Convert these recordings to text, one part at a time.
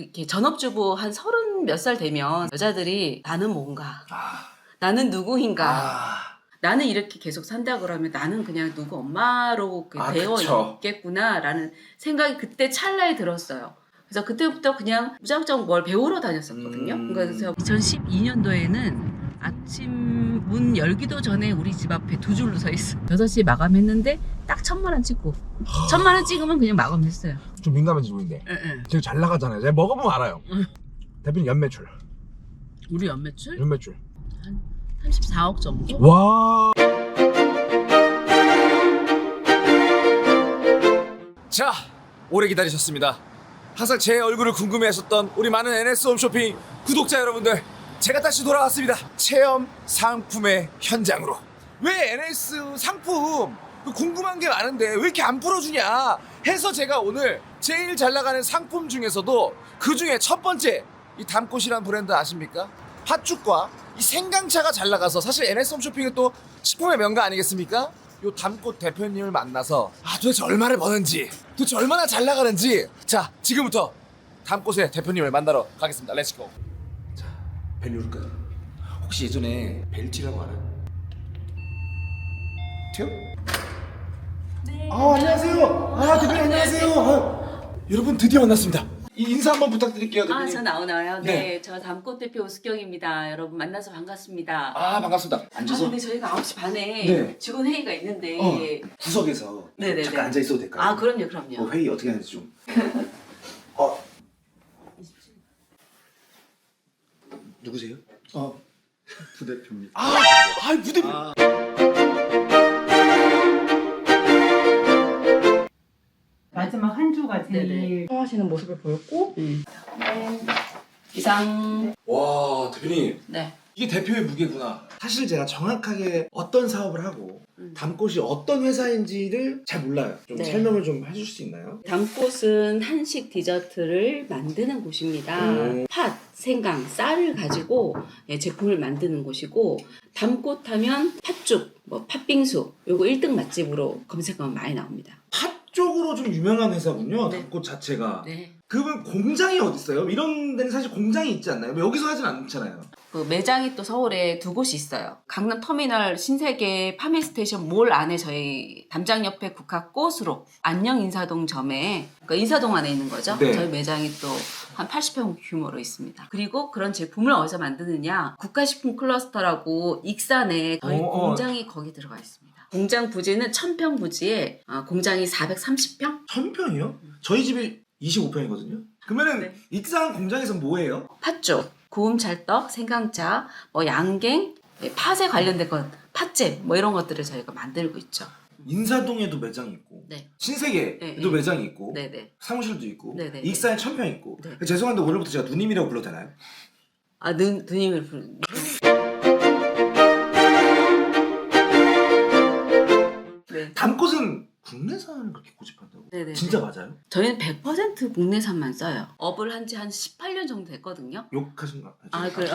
이렇게 전업주부 한 서른 몇 살 되면 여자들이 나는 뭔가, 아, 나는 누구인가, 아, 나는 이렇게 계속 산다 그러면 나는 그냥 누구 엄마로 그 아, 되어 그쵸. 있겠구나라는 생각이 그때 찰나에 들었어요. 그래서 그때부터 그냥 무작정 뭘 배우러 다녔었거든요. 음. 그래서 2012년도에는 아침 문 열기도 전에 우리 집 앞에 두 줄로 서 있어. 6시 마감했는데 딱 천만 원 찍고 천만 원 찍으면 그냥 마감했어요. 좀 민감한 질문인데 응, 응. 지금 잘 나가잖아요. 제가 먹어보면 알아요. 응. 대표님 연매출, 우리 연매출 연매출. 34억 정도? 와. 자, 오래 기다리셨습니다. 항상 제 얼굴을 궁금해하셨던 우리 많은 NS 홈쇼핑 구독자 여러분들, 제가 다시 돌아왔습니다. 체험 상품의 현장으로. 왜 NS 상품 그 궁금한 게 많은데 왜 이렇게 안 풀어주냐 해서 제가 오늘 제일 잘 나가는 상품 중에서도 그 중에 첫 번째 이 담꽃이란 브랜드 아십니까? 팥죽과 이 생강차가 잘 나가서 사실 NS 홈쇼핑은 또 식품의 명가 아니겠습니까? 요 담꽃 대표님을 만나서 아 도대체 얼마를 버는지 도대체 얼마나 잘 나가는지 자 지금부터 담꽃의 대표님을 만나러 가겠습니다 렛츠고 자 벨류르까 혹시 예전에 벨티라고 알아요? 티요? 네. 아 안녕하세요 아 대표님 안녕하세요 아, 여러분 드디어 만났습니다 이 인사 한번 부탁드릴게요 아, 대표님 저 나오나요? 네. 네. 저 담꽃 대표 우수경입니다. 여러분 만나서 반갑습니다. 아 반갑습니다 아, 앉아서 근데 저희가 9시 반에 네. 직원 회의가 있는데 어, 구석에서 네네네. 잠깐 앉아 있어도 될까요? 아, 그럼요, 그럼요. 뭐 회의 어떻게 하는지 좀. 어. 누구세요? 어, 부대표입니다. 아, 아 부대표. 마지막 한 주가 제일. 하시는 모습을 보였고 음. 이상 와 대표님 네. 이게 대표의 무게구나. 사실 제가 정확하게 어떤 사업을 하고 음. 담꽃이 어떤 회사인지를 잘 몰라요. 좀 네. 설명을 좀 해줄 수 있나요? 담꽃은 한식 디저트를 만드는 곳입니다. 음. 팥, 생강, 쌀을 가지고 예, 제품을 만드는 곳이고 담꽃 하면 팥죽, 뭐 팥빙수 요거 1등 맛집으로 검색하면 많이 나옵니다. 팥 쪽으로 좀 유명한 회사군요. 네. 담꽃 자체가. 네. 그러면 공장이 어디 있어요? 이런 데는 사실 공장이 있지 않나요? 뭐 여기서 하진 않잖아요. 그 매장이 또 서울에 두 곳이 있어요. 강남 터미널 신세계 파메스테이션 몰 안에 저희 담장 옆에 국화꽃 수록 안녕 인사동 점에 그 인사동 안에 있는 거죠. 네. 저희 매장이 또 한 80평 규모로 있습니다. 그리고 그런 제품을 어디서 만드느냐? 국가식품 클러스터라고 익산에 저희 어, 어. 공장이 거기 들어가 있습니다. 공장 부지는 1000평 부지에 어, 공장이 430평? 천평이요? 저희 집이 25평이거든요. 그러면은 네. 익산 공장에서 뭐 해요? 팥죽, 구움 찰떡, 생강차, 뭐 양갱, 네, 팥에 관련된 것, 팥잼 뭐 이런 것들을 저희가 만들고 있죠. 인사동에도 매장이 있고 네. 신세계에도 네, 네. 매장이 있고 네 네. 사무실도 있고 네, 네, 익산에 천평 있고 네. 죄송한데 오늘부터 제가 누님이라고 불러도 되나요? 아, 느, 누님을 부르. 네. 담꽃은 국내산을 그렇게 고집한다고? 네네. 진짜 맞아요? 저희는 100% 국내산만 써요. 업을 한 지 한 18년 정도 됐거든요. 욕하신 거? 아, 그래요?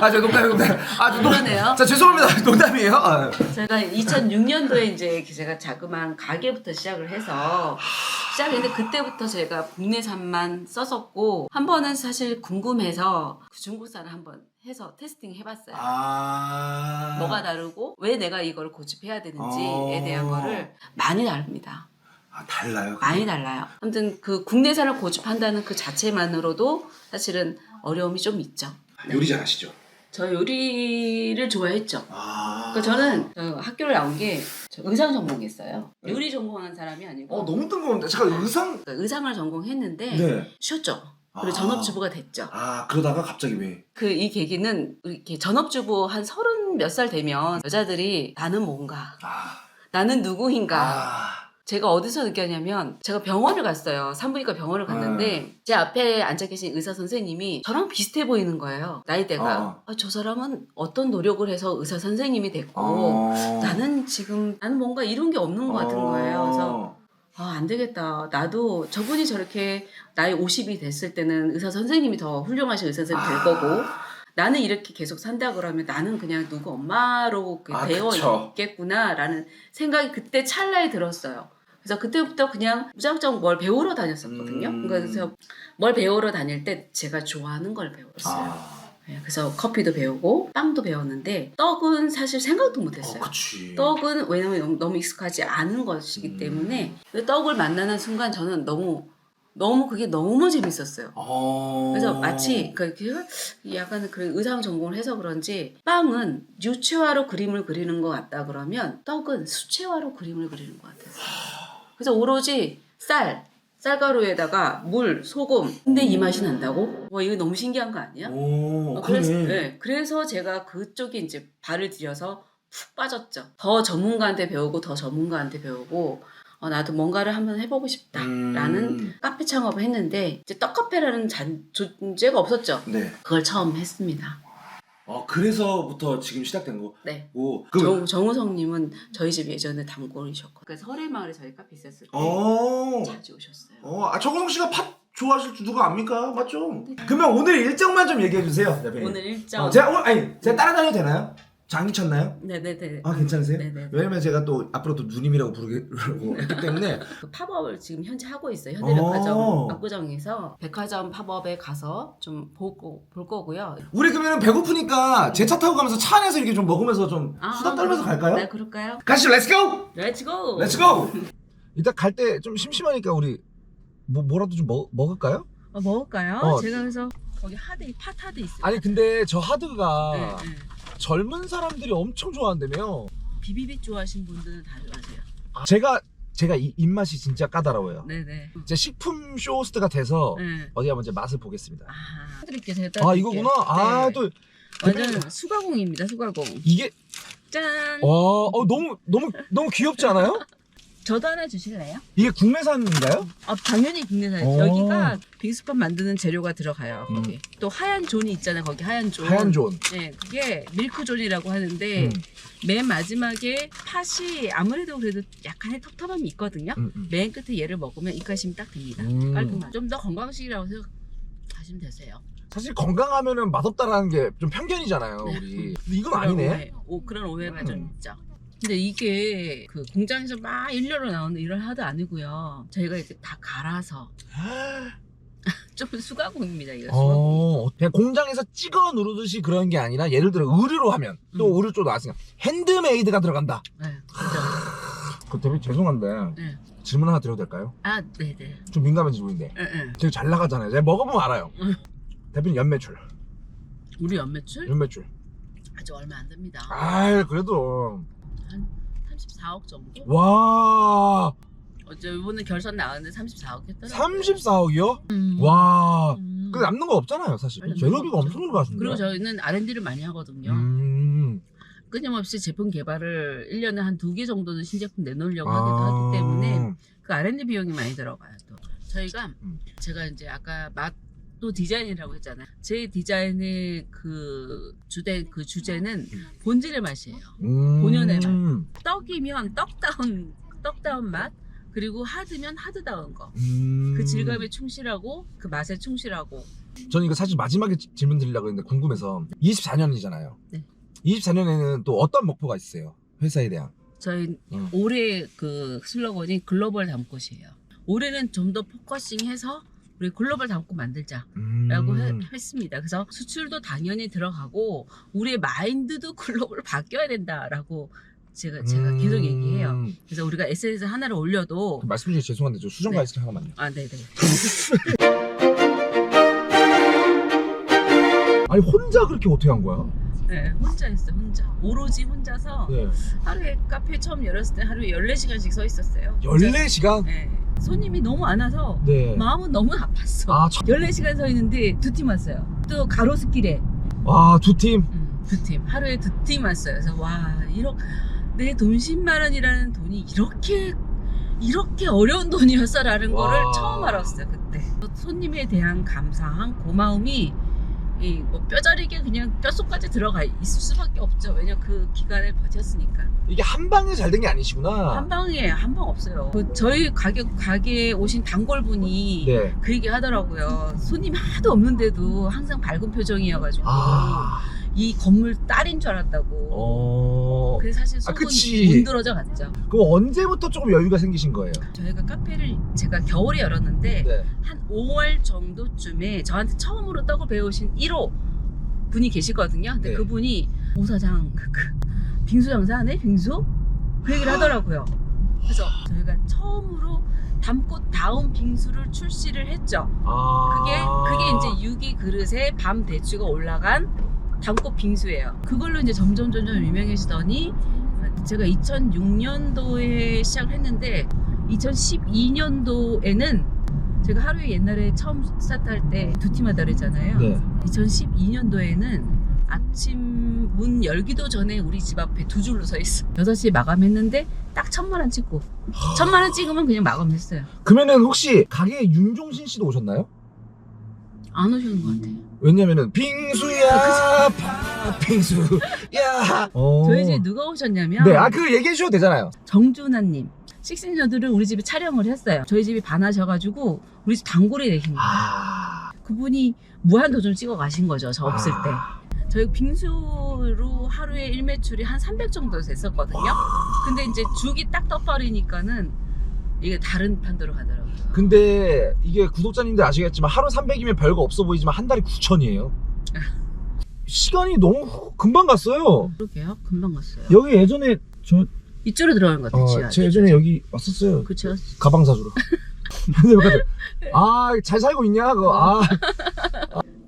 아, 저 농담, 농담. 아, 저 농- 그러네요. 자, 죄송합니다. 농담이에요. 아, 제가 2006년도에 이제 제가 자그마한 가게부터 시작을 해서 시작했는데 그때부터 제가 국내산만 썼었고 한 번은 사실 궁금해서 그 중국산을 한번 해서 테스팅 해봤어요. 아. 뭐가 다르고 왜 내가 이걸 고집해야 되는지에 어. 대한 거를 많이 다릅니다. 아, 달라요. 많이 달라요. 아무튼 그 국내산을 고집한다는 그 자체만으로도 사실은 어려움이 좀 있죠. 요리 잘하시죠? 저 요리를 좋아했죠. 아. 그 저는 저 학교를 나온 게저 의상 전공했어요. 요리 전공한 사람이 아니고 어, 너무 뜬금없는데. 잠깐, 의상. 그 의상을 전공했는데 네. 쉬었죠. 그리고 아. 전업주부가 됐죠. 아, 그러다가 갑자기 왜? 그 이 계기는 이렇게 전업주부 한 서른 몇 살 되면 여자들이 나는 뭔가, 아. 나는 누구인가. 아. 제가 어디서 느꼈냐면 제가 병원을 갔어요. 산부인과 병원을 갔는데 네. 제 앞에 앉아 계신 의사 선생님이 저랑 비슷해 보이는 거예요. 나이대가. 아, 저 사람은 어떤 노력을 해서 의사 선생님이 됐고 어. 나는 지금 나는 뭔가 이룬 게 없는 것 같은 거예요. 그래서 아, 안 되겠다. 나도 저분이 저렇게 나이 50이 됐을 때는 의사 선생님이 더 훌륭하신 의사 선생님이 될 아. 거고 나는 이렇게 계속 산다 그러면 나는 그냥 누구 엄마로 그 아, 되어 그쵸. 있겠구나라는 생각이 그때 찰나에 들었어요. 그래서 그때부터 그냥 무작정 뭘 배우러 다녔었거든요. 음. 그래서 뭘 배우러 다닐 때 제가 좋아하는 걸 배웠어요. 아, 네, 그래서 커피도 배우고 빵도 배웠는데 떡은 사실 생각도 못했어요. 그치. 떡은 왜냐면 너무- 익숙하지 않은 것이기 음. 때문에 그 떡을 만나는 순간 저는 너무 너무 그게 너무 재밌었어요. 어. 그래서 마치 그 약간 그런 의상 전공을 해서 그런지 빵은 유체화로 그림을 그리는 것 같다 그러면 떡은 수체화로 그림을 그리는 것 같았어요. 그래서 오로지 쌀, 쌀가루에다가 물, 소금. 근데 이 맛이 난다고? 와 이거 너무 신기한 거 아니야? 오, 어, 그래서, 네, 그래서 제가 그쪽에 이제 발을 들여서 푹 빠졌죠. 더 전문가한테 배우고 더 전문가한테 배우고 어, 나도 뭔가를 한번 해보고 싶다라는 음. 카페 창업을 했는데 이제 떡카페라는 잔, 존재가 없었죠. 네. 그걸 처음 했습니다. 어, 그래서부터 지금 시작된 네. 거고. 그, 정, 정우성님은 저희 집 예전에 단골이셨고 그래서 설해마을에 저희 카페 있었을 때 어. 자주 오셨어요. 어, 아, 정우성 씨가 팥 좋아하실 줄 누가 압니까? 맞죠? 그러면 오늘 일정만 좀 얘기해 주세요, 대표님. 오늘 일정 어, 제가 오늘 아니, 제가 따라다녀도 되나요? 장기 쳤나요? 네네네 아, 괜찮으세요? 네네. 왜냐면 제가 또 앞으로 또 누님이라고 부르고 있기 때문에 그 팝업을 지금 현재 하고 있어요. 어. 현대백화점 압구정에서 백화점 팝업에 가서 좀 보고 볼 거고요. 우리 그러면 배고프니까 제 차 타고 가면서 차 안에서 이렇게 좀 먹으면서 좀 수다 떨면서 그럼- 갈까요? 네, 그럴까요? 가시죠, 렛츠고! 렛츠고! 렛츠고! 일단 갈 때 좀 심심하니까 우리 뭐 뭐라도 좀 먹, 먹을까요? 어, 먹을까요? 어. 제가 그래서 거기 하드, 팥 하드 있어요. 아니 근데 저 하드가 네, 네. 젊은 사람들이 엄청 좋아한다며 비비빅 좋아하시는 분들은 다 좋아하세요. 제가 제가 이 입맛이 진짜 까다로워요 네네. 이제 식품 쇼호스트가 돼서 네. 어디 한번 이제 맛을 보겠습니다 아, 해드릴게요. 제가 아 따드릴게요. 이거구나 아 네. 또 완전 수가공입니다. 수가공. 이게 짠. 와 어, 너무 너무 너무 귀엽지 않아요? 저도 하나 주실래요? 이게 국내산인가요? 아 당연히 국내산. 오. 여기가 빅스팟 만드는 재료가 들어가요. 음. 거기. 또 하얀 존이 있잖아요. 거기 하얀 존. 하얀 존 네, 그게 밀크존이라고 하는데 음, 맨 마지막에 팥이 아무래도 그래도 약간의 텁텁함이 있거든요. 음, 음. 맨 끝에 얘를 먹으면 입가심이 딱 됩니다. 음. 깔끔한. 좀 더 건강식이라고 생각하시면 되세요. 사실 건강하면은 맛없다라는 게 좀 편견이잖아요 네. 우리 근데 이건 아니네 오해, 오, 그런 오해가 음. 좀 있죠. 근데 이게 그 공장에서 막 일렬로 나오는 이런 하드 아니고요. 저희가 이제 다 갈아서 좀 수가공입니다. 이거 수가공. 어, 그냥 공장에서 찍어 누르듯이 그런 게 아니라 예를 들어 의류로 하면 또 음. 의류 쪽 나왔으니까 핸드메이드가 들어간다. 네, 그죠. 그 대표 죄송한데 네. 질문 하나 드려도 될까요? 아, 네 네. 좀 민감한 질문인데 네, 네. 되게 잘 나가잖아요. 제가 먹어보면 알아요. 음. 대표님 연매출, 우리 연매출 연매출. 아직 얼마 안 됩니다. 아, 그래도 한 34억 정도? 와 어제 이번에 결선 나왔는데 34억 했더라고요. 34억이요? 음. 와. 음. 근데 남는 거 없잖아요, 사실. 재료비가 없죠. 엄청 들어가신데. 그리고 저희는 R&D를 많이 하거든요. 음. 끊임없이 제품 개발을 1년에 한 두 개 정도는 신제품 내놓으려고 아. 하기 때문에 그 R&D 비용이 많이 들어가요. 또 저희가 음. 제가 이제 아까 맛 도 디자인이라고 했잖아요. 제 디자인의 그 주된 그 주제는 본질의 맛이에요. 음. 본연의 떡이면 떡다운 떡다운 맛 그리고 하드면 하드다운 거. 음. 그 질감에 충실하고 그 맛에 충실하고 저는 이거 사실 마지막에 지- 질문 드리려고 했는데 궁금해서 24년이잖아요. 네. 24년에는 또 어떤 목표가 있어요? 회사에 대한. 저희 음. 올해 그 슬로건이 글로벌 담꽃이에요. 올해는 좀 더 포커싱해서 우리 글로벌 담꽃 만들자라고 음. 해- 했습니다. 그래서 수출도 당연히 들어가고 우리의 마인드도 글로벌 바뀌어야 된다라고 제가 제가 음. 계속 얘기해요. 그래서 우리가 SNS 하나를 올려도 그 말씀 중에 죄송한데 저 수정가 네. 있을 하나만요. 아 네네 아니 혼자 그렇게 어떻게 한 거야? 네 혼자 했어요 혼자 오로지 혼자서 네. 하루에 카페 처음 열었을 때 하루에 14시간씩 서 있었어요. 14시간? 네. 손님이 너무 안 와서 네. 마음은 너무 아팠어. 아, 참. 14시간 서 있는데 두 팀 왔어요. 또 가로수길에 와, 두 팀. 음, 두 팀. 하루에 두 팀 왔어요. 그래서 와, 이렇게 내 돈 10만 원이라는 돈이 이렇게 이렇게 어려운 돈이었어라는 와. 거를 처음 알았어요, 그때. 손님에 대한 감사한 고마움이 이 뭐 뼈저리게 그냥 뼛속까지 들어가 있을 수밖에 없죠. 왜냐 그 기간을 버텼으니까. 이게 한 방에 잘 된 게 아니시구나. 한 방에 한 방 없어요. 그 저희 가게 가게에 오신 단골분이 네. 그 얘기 하더라고요. 손님 하나도 없는데도 항상 밝은 표정이어가지고 아. 이 건물 딸인 줄 알았다고. 어. 그래서 사실 아, 속은 그치. 문드러져 갔죠. 그럼 언제부터 조금 여유가 생기신 거예요? 저희가 카페를 제가 겨울에 열었는데 네. 한 5월 정도쯤에 저한테 처음으로 떡을 배우신 1호 분이 계시거든요. 근데 네. 그분이 오 사장 그, 그 빙수 장사하네 빙수 그 얘기를 하더라고요. 그래서 저희가 처음으로 담고 다운 빙수를 출시를 했죠. 아. 그게 그게 이제 유기 그릇에 밤 대추가 올라간 담꽃 빙수예요. 그걸로 이제 점점 점점 유명해지더니 제가 2006년도에 시작을 했는데 2012년도에는 제가 하루에 옛날에 처음 스타트 할 때 두 팀마다 그랬잖아요. 네. 2012년도에는 아침 문 열기도 전에 우리 집 앞에 두 줄로 서 있어. 6시에 마감했는데 딱 천만 원 찍고 천만 원 찍으면 그냥 마감했어요. 그러면은 혹시 가게에 윤종신 씨도 오셨나요? 안 오시는 것 같아요. 왜냐면은 빙수야 파 빙수야. 어. 저희 집에 누가 오셨냐면 네, 아 그 얘기해 주셔도 되잖아요. 정준하님 식신녀들을 우리 집에 촬영을 했어요. 저희 집이 반하셔가지고 우리 집 단골이 되신 거예요. 아. 그분이 무한도전 찍어 가신 거죠. 저 없을 때. 아. 저희 빙수로 하루에 일매출이 한 300 정도 됐었거든요. 근데 이제 죽이 딱 떠버리니까는 이게 다른 판도로 가더라고요. 근데 이게 구독자님들 아시겠지만 하루 300이면 별거 없어 보이지만 한 달에 9천이에요. 시간이 너무 후- 금방 갔어요. 그러게요. 금방 갔어요. 여기 예전에 저 이쪽으로 들어간 것 같아요. 어, 지하. 제 예전에 여기 왔었어요. 그쵸. 가방 사주러. 아, 잘 살고 있냐? 그거. 아,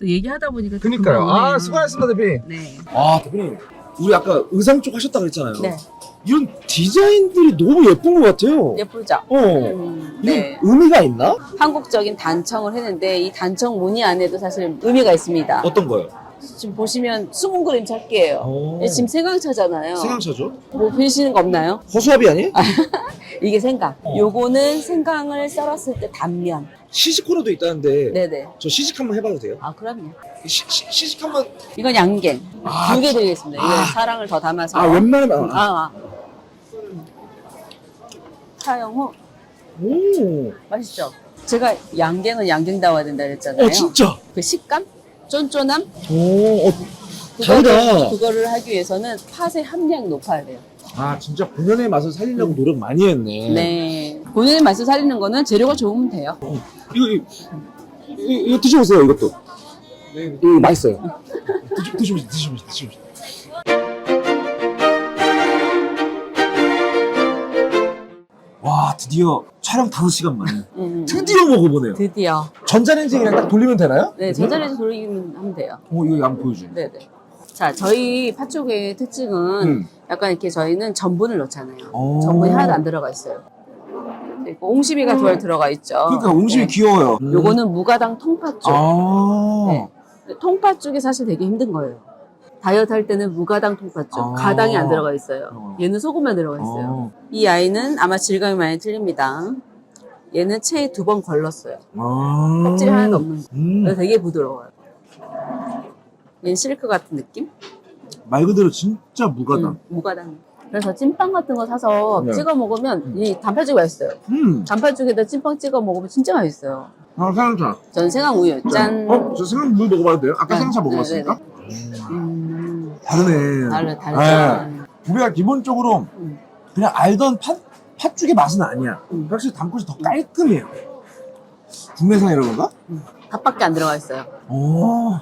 또 얘기하다 보니까 또 그니까요. 금방 오네요. 아, 수고하셨습니다, 대표님. 네. 아, 대표님. 우리 아까 의상 쪽 하셨다 그랬잖아요. 네. 이런 디자인들이 너무 예쁜 것 같아요. 예쁘죠? 어. 음, 이게 네. 의미가 있나? 한국적인 단청을 했는데 이 단청 무늬 안에도 사실 의미가 있습니다. 어떤 거요? 지금 보시면 숨은 그림 찾기예요. 어. 예, 지금 생강차잖아요. 생강차죠? 뭐 보이시는 거 없나요? 허수아비 아니에요? 이게 생강. 어. 요거는 생강을 썰었을 때 단면. 시식 코너도 있다는데 네네. 저 시식 한번 해봐도 돼요? 아 그럼요. 시, 시, 시 식 한번 이건 양갱. 아, 두 개 드리겠습니다. 이건 아. 사랑을 더 담아서. 아 웬만하면 아, 아, 아. 사용 후 오, 맛있죠? 제가 양갱은 양갱다워야 된다 그랬잖아요. 어 진짜 그 식감? 쫀쫀함? 오, 어, 다르다. 그거를 하기 위해서는 팥의 함량이 높아야 돼요. 아 진짜 본연의 맛을 살리려고 노력 많이 했네. 네. 본인의 맛을 살리는 거는 재료가 좋으면 돼요. 이거 이거, 이거, 이거 드셔보세요 이것도. 네, 이거 맛있어요. 드시, 드셔보세요, 드셔보세요, 드셔보세요. 와 드디어 촬영 5시간 만에 음, 드디어 먹어보네요. 드디어. 전자레인지에 그냥 딱 돌리면 되나요? 네, 전자레인지 돌리기만 하면 돼요. 어 이거 한번 보여줘요. 네네. 자, 저희 팥죽의 특징은 음. 약간 이렇게 저희는 전분을 넣잖아요. 오. 전분이 하나도 안 들어가 있어요. 그리고 옹심이가 덜 들어가 있죠. 그러니까 옹심이 네. 귀여워요. 요거는 무가당 통팥죽. 아. 네. 통팥죽이 사실 되게 힘든 거예요. 다이어트 할 때는 무가당 통팥죽. 아. 가당이 안 들어가 있어요. 어. 얘는 소금만 들어가 있어요. 어. 이 아이는 아마 질감이 많이 틀립니다. 얘는 체에 두 번 걸렀어요. 아. 껍질이 하나도 없는 거. 음. 되게 부드러워요. 얘는 실크 같은 느낌? 말 그대로 진짜 무가당. 음, 무가당. 그래서 찐빵 같은 거 사서 네. 찍어 먹으면 이 단팥죽이 맛있어요. 음. 단팥죽에다 찐빵 찍어 먹으면 진짜 맛있어요. 아, 생강차. 전 생강 우유 짠. 어? 저 생강물 먹어봐도 돼요? 아까 네. 생강차 네, 먹어봤으니까? 음, 다르네. 달라 달라. 우리가 기본적으로 음. 그냥 알던 팥, 팥죽의 맛은 아니야. 음. 확실히 담꽃이 더 깔끔해요. 국내산 이런 건가? 팥밖에 안 들어가 있어요. 오.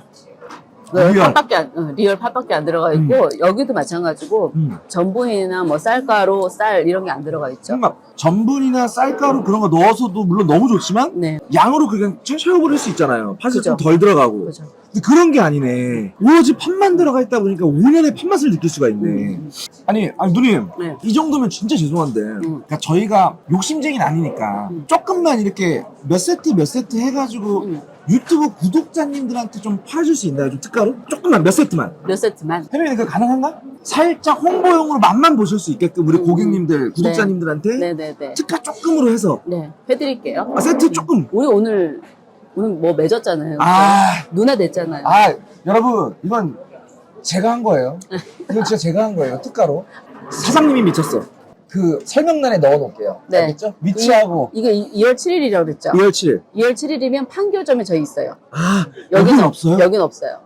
네, 리얼. 팥밖에 안, 어, 리얼 팥밖에 안 들어가 있고 여기도 마찬가지고 음. 전분이나 뭐 쌀가루, 쌀 이런 게 안 들어가 있죠. 뭔가 전분이나 쌀가루 그런 거 넣어서도 물론 너무 좋지만 네, 양으로 그냥 채워버릴 수 있잖아요. 팥이 그죠. 좀 덜 들어가고. 그렇죠. 근데 그런 게 아니네. 오로지 팥만 들어가 있다 보니까 5년의 팥맛을 느낄 수가 있네. 음. 아니, 아니 누님. 네. 이 정도면 진짜 죄송한데. 그러니까 저희가 욕심쟁이는 아니니까 음. 조금만 이렇게 몇 세트 몇 세트 해가지고 음. 유튜브 구독자님들한테 좀 팔아줄 수 있나요? 좀 특가로? 조금만 몇 세트만. 몇 세트만. 해명이 그 가능한가? 살짝 홍보용으로 맛만 보실 수 있게끔 우리 음. 고객님들, 구독자님들한테 네네네. 특가 조금으로 해서 네, 해드릴게요. 아, 세트 조금. 우리 오늘 오늘 뭐 맺었잖아요. 아, 누나 됐잖아요. 아, 여러분, 이건 제가 한 거예요. 이건 진짜 제가 한 거예요. 특가로. 사장님이 미쳤어. 그 설명란에 넣어 놓을게요. 네. 알겠죠? 위치하고 이게 2월 7일이라고 그랬죠? 2월 7일. 2월 7일이면 판교점에 저희 있어요. 아, 여기는 여기는 없어요? 여기는 없어요.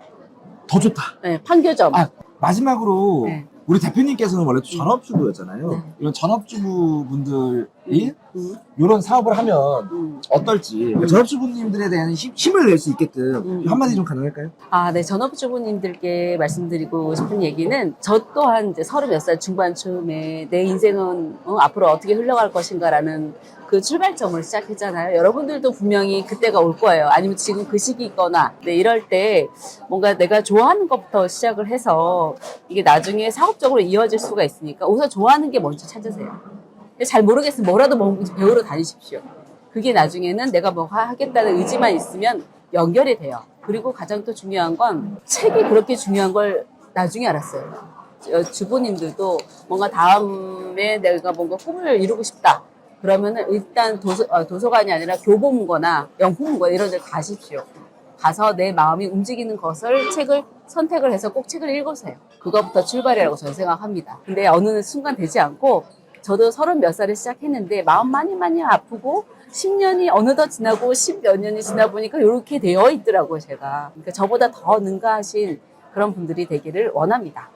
더 좋다. 네, 판교점. 아, 마지막으로 네. 우리 대표님께서는 원래 또 전업주부였잖아요. 네. 이런 전업주부분들 이 음, 이런 사업을 하면 음. 어떨지 전업주부님들에 대한 힘, 힘을 낼 수 있게끔 음. 한마디 좀 가능할까요? 아, 네. 전업주부님들께 말씀드리고 싶은 얘기는 저 또한 이제 서른 몇 살 중반쯤에 내 인생은 어, 앞으로 어떻게 흘러갈 것인가라는 그 출발점을 시작했잖아요. 여러분들도 분명히 그때가 올 거예요. 아니면 지금 그 시기거나 네, 이럴 때 뭔가 내가 좋아하는 것부터 시작을 해서 이게 나중에 사업적으로 이어질 수가 있으니까 우선 좋아하는 게 먼저 찾으세요. 잘 모르겠으면 뭐라도 뭐 배우러 다니십시오. 그게 나중에는 내가 뭐 하겠다는 의지만 있으면 연결이 돼요. 그리고 가장 또 중요한 건 책이 그렇게 중요한 걸 나중에 알았어요. 어, 주부님들도 뭔가 다음에 내가 뭔가 꿈을 이루고 싶다. 그러면은 일단 도서, 어, 도서관이 아니라 교보문고나 영풍문고 이런 데 가십시오. 가서 내 마음이 움직이는 것을 책을 선택을 해서 꼭 책을 읽으세요. 그거부터 출발이라고 저는 생각합니다. 근데 어느 순간 되지 않고 저도 서른 몇 살에 시작했는데 마음 많이 많이 아프고 10년이 어느덧 지나고 10몇 년이 지나 보니까 이렇게 되어 있더라고요, 제가. 그러니까 저보다 더 능가하신 그런 분들이 되기를 원합니다.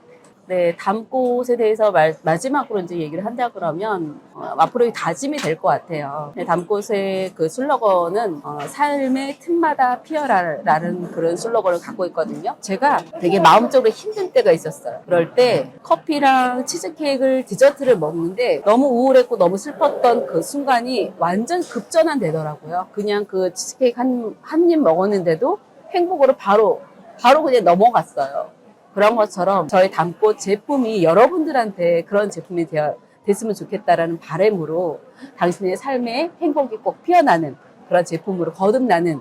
네, 담꽃에 대해서 말- 마지막으로 이제 얘기를 한다 그러면 어, 앞으로 다짐이 될 것 같아요. 네, 담꽃의 그 슬로건은 어, 삶의 틈마다 피어라라는 그런 슬로건을 갖고 있거든요. 제가 되게 마음적으로 힘든 때가 있었어요. 그럴 때 커피랑 치즈케이크를 디저트를 먹는데 너무 우울했고 너무 슬펐던 그 순간이 완전 급전환되더라고요. 그냥 그 치즈케이크 한 한 입 먹었는데도 행복으로 바로 바로 그냥 넘어갔어요. 그런 것처럼 저희 담꽃 제품이 여러분들한테 그런 제품이 되어, 됐으면 좋겠다라는 바람으로 당신의 삶에 행복이 꼭 피어나는 그런 제품으로 거듭나는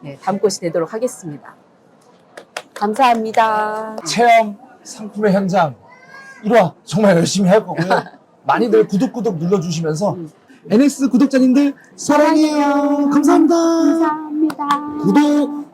네, 담꽃이 되도록 하겠습니다. 감사합니다. 체험 상품의 현장 1화 정말 열심히 할 거고요. 많이들 구독구독 눌러주시면서 음. NS 구독자님들 사랑해요. 감사합니다. 감사합니다. 구독